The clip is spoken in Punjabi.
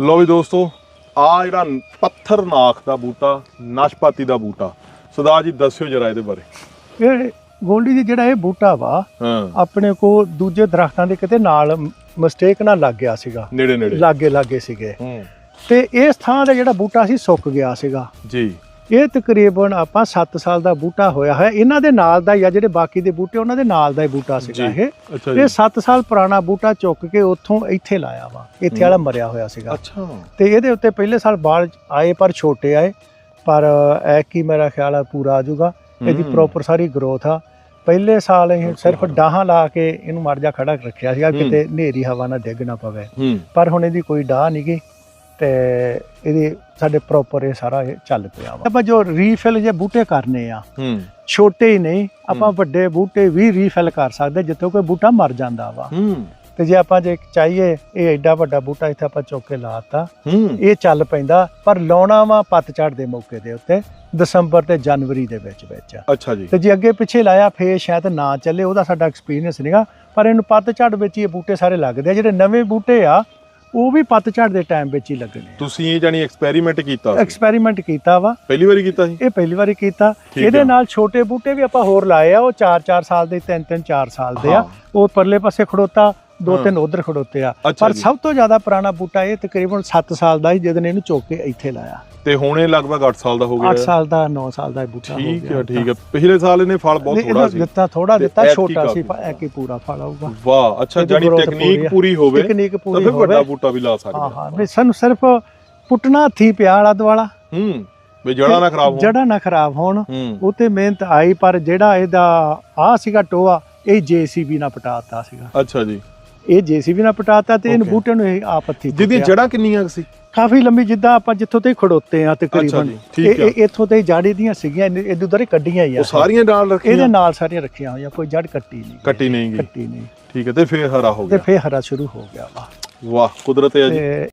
ਲੋ ਵੀ ਦੋਸਤੋ ਆ ਜਿਹੜਾ ਪੱਥਰ ਨਾਖ ਦਾ ਬੂਟਾ ਨਾਸ਼ਪਾਤੀ ਦਾ ਬੂਟਾ। ਸਰਦਾਰ ਜੀ ਦੱਸਿਓ ਜਰਾ ਇਹਦੇ ਬਾਰੇ। ਇਹ ਗੋਲਡੀ ਦੀ ਜਿਹੜਾ ਇਹ ਬੂਟਾ ਵਾ ਆਪਣੇ ਕੋ ਦੂਜੇ ਦਰਖਤਾਂ ਦੇ ਕਿਤੇ ਨਾਲ ਮਿਸਟੇਕ ਨਾਲ ਲੱਗ ਗਿਆ ਸੀਗਾ। ਨੇੜੇ ਨੇੜੇ ਲਾਗੇ ਲਾਗੇ ਸੀਗੇ ਤੇ ਇਸ ਥਾਂ ਦਾ ਜਿਹੜਾ ਬੂਟਾ ਸੀ ਸੁੱਕ ਗਿਆ ਸੀਗਾ। ਜੀ। ਇਹ ਤਕਰੀਬਨ ਆਪਾਂ 7 ਸਾਲ ਦਾ ਬੂਟਾ ਹੋਇਆ ਹੈ ਇਹਨਾਂ ਦੇ ਨਾਲ ਦਾ ਹੀ ਆ ਜਿਹੜੇ ਬਾਕੀ ਦੇ ਬੂਟੇ ਉਹਨਾਂ ਦੇ ਨਾਲ ਦਾ ਹੀ ਬੂਟਾ ਸੀਗਾ ਜੀ। ਇਹ ਇਹ 7 ਸਾਲ ਪੁਰਾਣਾ ਬੂਟਾ ਚੁੱਕ ਕੇ ਉੱਥੋਂ ਇੱਥੇ ਲਾਇਆ ਵਾ। ਇੱਥੇ ਵਾਲਾ ਮਰਿਆ ਹੋਇਆ ਸੀਗਾ। ਅੱਛਾ। ਤੇ ਇਹਦੇ ਉੱਤੇ ਪਹਿਲੇ ਸਾਲ ਬਾਲ ਆਏ ਪਰ ਛੋਟੇ ਆਏ। ਪਰ ਐ ਕੀ ਮੇਰਾ ਖਿਆਲ ਆ ਪੂਰਾ ਆ ਜਾਊਗਾ। ਇਹਦੀ। ਪ੍ਰੋਪਰ ਸਾਰੀ ਗਰੋਥ ਆ। ਪਹਿਲੇ ਸਾਲ ਇਹ ਸਿਰਫ. ਡਾਹਾਂ ਲਾ ਕੇ ਇਹਨੂੰ ਮਰ ਜਾ ਖੜਾ ਰੱਖਿਆ ਸੀਗਾ। ਕਿਤੇ ਹਨੇਰੀ ਹਵਾ ਨਾਲ ਡਿੱਗ ਨਾ ਪਵੇ। ਪਰ ਹੁਣ ਇਹਦੀ ਕੋਈ ਡਾਹ ਨਹੀਂ ਗਈ ਤੇ ਇਹਦੇ ਸਾਡੇ ਪ੍ਰੋਪਰ ਇਹ ਸਾਰਾ ਇਹ ਚੱਲ ਪਿਆ ਵਾ। ਆਪਾਂ ਜੋ ਰੀਫਿਲ ਜੇ ਬੂਟੇ ਕਰਨੇ ਆ ਹੂੰ। ਛੋਟੇ ਹੀ ਨਹੀਂ ਆਪਾਂ। ਵੱਡੇ ਬੂਟੇ ਵੀ ਰੀਫਿਲ ਕਰ ਸਕਦੇ ਜਿੱਥੋਂ ਕੋਈ ਬੂਟਾ ਮਰ ਜਾਂਦਾ ਵਾ। ਹੂੰ। ਤੇ ਜੇ ਆਪਾਂ ਜੇ ਚਾਹੀਏ ਇਹ ਐਡਾ ਵੱਡਾ ਬੂਟਾ ਇੱਥੇ ਆਪਾਂ ਚੁੱਕ ਕੇ ਲਾਤਾ ਹੂੰ। ਇਹ ਚੱਲ ਪੈਂਦਾ ਪਰ ਲਾਉਣਾ ਵਾ ਪਤਝੜ ਦੇ ਮੌਕੇ ਦੇ ਉੱਤੇ ਦਸੰਬਰ ਤੇ ਜਨਵਰੀ ਦੇ ਵਿੱਚ ਵਿੱਚ। ਅੱਛਾ ਜੀ। ਤੇ ਜੇ ਅੱਗੇ ਪਿੱਛੇ ਲਾਇਆ ਫੇਰ ਸ਼ਾਇਦ ਨਾ ਚੱਲੇ ਉਹਦਾ ਸਾਡਾ ਐਕਸਪੀਰੀਅੰਸ ਨਹੀਂਗਾ ਪਰ ਇਹਨੂੰ ਪਤਝੜ ਵਿੱਚ ਹੀ ਇਹ ਬੂਟੇ ਸਾਰੇ ਲੱਗਦੇ ਆ ਜਿਹੜੇ ਨਵੇਂ ਬੂਟੇ ਆ ਉਹ ਵੀ ਪਤਝੜ ਦੇ ਟਾਈਮ ਵਿੱਚ ਹੀ ਲੱਗਣੇ ਤੁਸੀਂ ਇਹ ਜਾਨੀ ਐਕਸਪੈਰੀਮੈਂਟ ਕੀਤਾ ਐਕਸਪੈਰੀਮੈਂਟ ਕੀਤਾ ਵਾ। ਪਹਿਲੀ ਵਾਰੀ ਕੀਤਾ ਸੀ? ਇਹ ਪਹਿਲੀ ਵਾਰੀ ਕੀਤਾ। ਇਹਦੇ। ਨਾਲ ਛੋਟੇ ਬੂਟੇ ਵੀ ਆਪਾਂ ਹੋਰ ਲਾਏ ਆ ਉਹ 4-4 ਸਾਲ ਦੇ 3-3 4 ਸਾਲ ਦੇ ਆ। ਉਹ ਪਰਲੇ ਪਾਸੇ ਖੜੋਤਾ ਦੋ। ਤਿੰਨ ਉਧਰ ਖੜੋਤੇ ਆ। ਪਰ। ਸਭ ਤੋਂ ਜ਼ਿਆਦਾ ਪੁਰਾਣਾ ਬੂਟਾ ਇਹ ਤਕਰੀਬਨ 7 ਸਾਲ ਦਾ ਸੀ ਜਦੋਂ ਇਹਨੂੰ ਚੁੱਕ ਕੇ ਇੱਥੇ ਲਾਇਆ। ਤੇ ਹੁਣ ਇਹ ਲਗਭਗ 8 ਸਾਲ ਦਾ ਹੋ ਗਿਆ। 8 ਸਾਲ ਦਾ 9 ਸਾਲ ਦਾ ਬੂਟਾ ਹੋ ਠੀਕ ਗਿਆ ਹੈ ਠੀਕ ਹੈ। ਪਿਛਲੇ ਸਾਲ ਇਹਨੇ ਫਲ ਬਹੁਤ ਥੋੜਾ ਸੀ। ਦਿੱਤਾ ਥੋੜਾ ਦਿੱਤਾ ਛੋਟਾ ਸੀ। ਐ ਕੀ ਪੂਰਾ ਫਲ ਆਊਗਾ। ਵਾਹ ਅੱਛਾ ਜਾਨੀ ਟੈਕਨੀਕ ਪੂਰੀ ਹੋਵੇ ਟੈਕਨੀਕ ਤਾਂ ਪੂਰੀ ਫਿਰ ਵੱਡਾ ਹੋਵੇ। ਬੂਟਾ ਵੀ ਲਾ ਸਕਦੇ ਹਾਂ। ਹਾਂ। ਵੀ ਸਾਨੂੰ ਸਿਰਫ ਪੁੱਟਣਾ ਹੱਥੀ ਪਿਆ ਆਲਾ ਦੁਆਲਾ। ਹੂੰ ਵੀ ਜੜਾ ਨਾ ਖਰਾਬ ਹੋਣ। ਜੜਾ ਨਾ ਖਰਾਬ ਹੋਣ ਉਹ ਤੇ ਮਿਹਨਤ ਆਈ ਪਰ ਜਿਹੜਾ ਇਹਦਾ ਆ ਸੀਗਾ ਟੋਆ ਇਹ ਜੀਸੀਬੀ ਨਾਲ ਪਟਾਤਾ ਸੀਗਾ। ਅੱਛਾ ਜੀ। ਇਹ ਜੀਸੀਬੀ ਨਾਲ ਪਟਾਤਾ ਤੇ ਇਹਨੂੰ. ਬੂਟੇ ਨੂੰ ਇਹ ਆਪ ਹੱਥੀ ਜਿਹਦੀਆਂ। ਜੜਾਂ ਕਿੰਨੀਆਂ ਸੀ? ਕਾਫੀ ਲੰਬੀ ਜਿੱਦਾਂ ਆਪਾਂ ਜਿੱਥੋਂ ਤੇ ਖੜੋਤੇ ਆ ਤਕਰੀਬਨ। ਇਹ- ਇੱਥੋਂ ਤੇ ਜਾੜੀ ਦੀਆਂ ਸੀਗੀਆਂ ਇਹਦੇ ਉਧਰ ਕੱਢੀਆਂ ਆ ਉਹ ਸਾਰੀਆਂ ਇਹਦੇ ਰੱਖੀਆਂ? ਨਾਲ ਸਾਰੀਆਂ ਰੱਖੀਆਂ ਹੋਈਆਂ ਕੋਈ ਜੜ ਕੱਟੀ ਨਹੀਂ ਕੱਟੀ ਨਹੀਂ ਗਈ। ਕੱਟੀ ਨਹੀਂ। ਠੀਕ ਹੈ ਤੇ ਫੇਰ ਹਰਾ ਹੋ ਤੇ ਗਿਆ। ਫੇਰ ਹਰਾ ਸ਼ੁਰੂ ਹੋ ਗਿਆ ਵਾ ਵਾਹ ਕੁਦਰਤ ਹੈ ਜੀ। ਤੇ